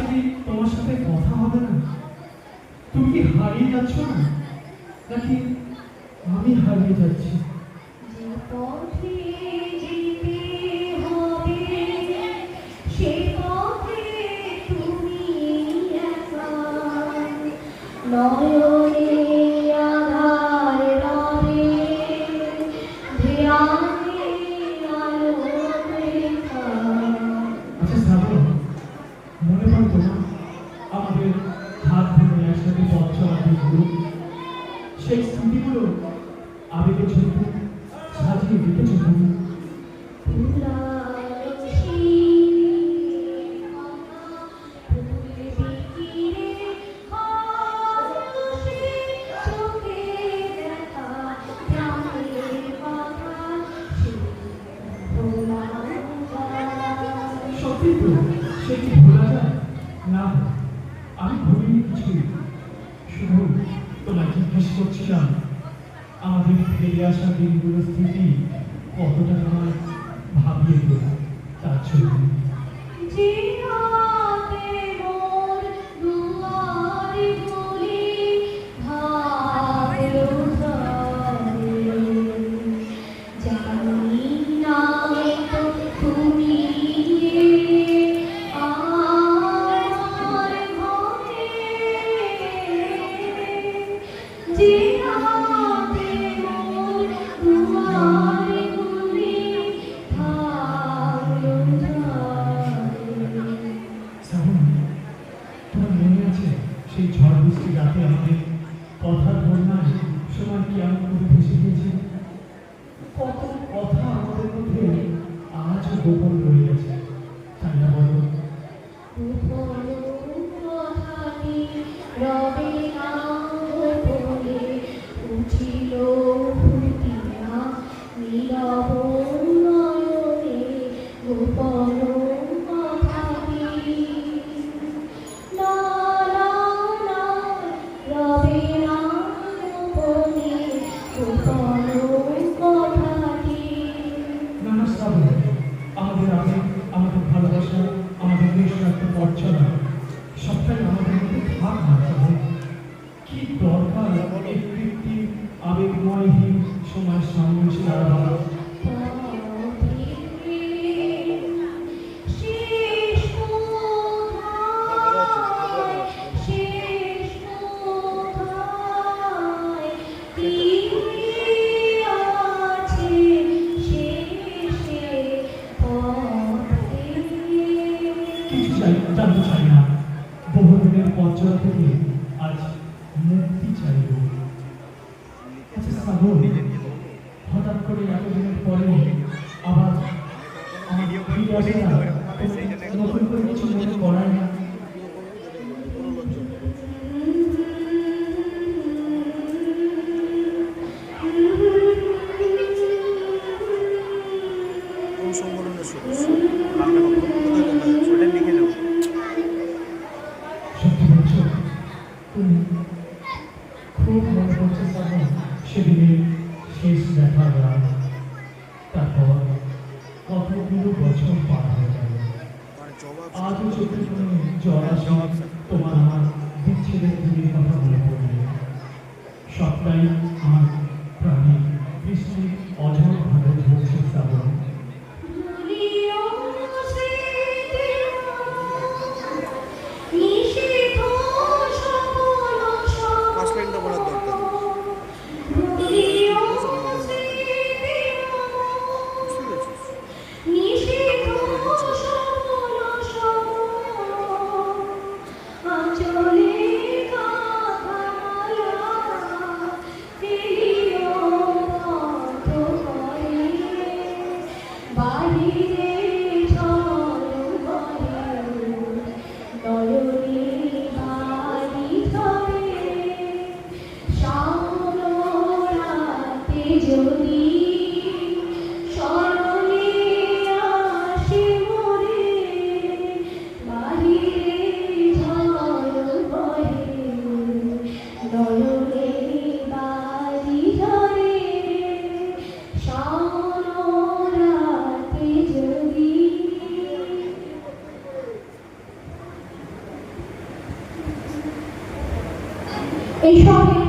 কি তোমার সাথে কথা হবে না, তুমি কি হারিয়ে যাচ্ছ না? নাকি আমি হারিয়ে যাচ্ছি? একসাথে পথ চলা সেই স্মৃতিগুলো আবেগে ছবি সাজিয়ে দিতেছ তুমি সত্যি তো সে কি ভোলা যায়? না, আমি ভুলিনি জিজ্ঞেস করছিলাম আমাদের ফিরে আসা দিনগুলোর স্মৃতি কতটা আমার ভাবিয়ে তার জন্য গোপন রয়ে গেছে। পর্চনা সবটাই আমাদের ভাগ না শ্রাবণ। কি দরকার এই কৃত্রিম আবেগময়হীন সময় শ্রাবণ হঠাৎ করে এতদিনের পরে আবার আমার কতগুলো বছর পার হয়ে গেল। আজ আজও চোখে মনে জল তোমার আমার বিচ্ছেদের দিনের কথা মনে পড়লে সবটাই এই সঙ্গে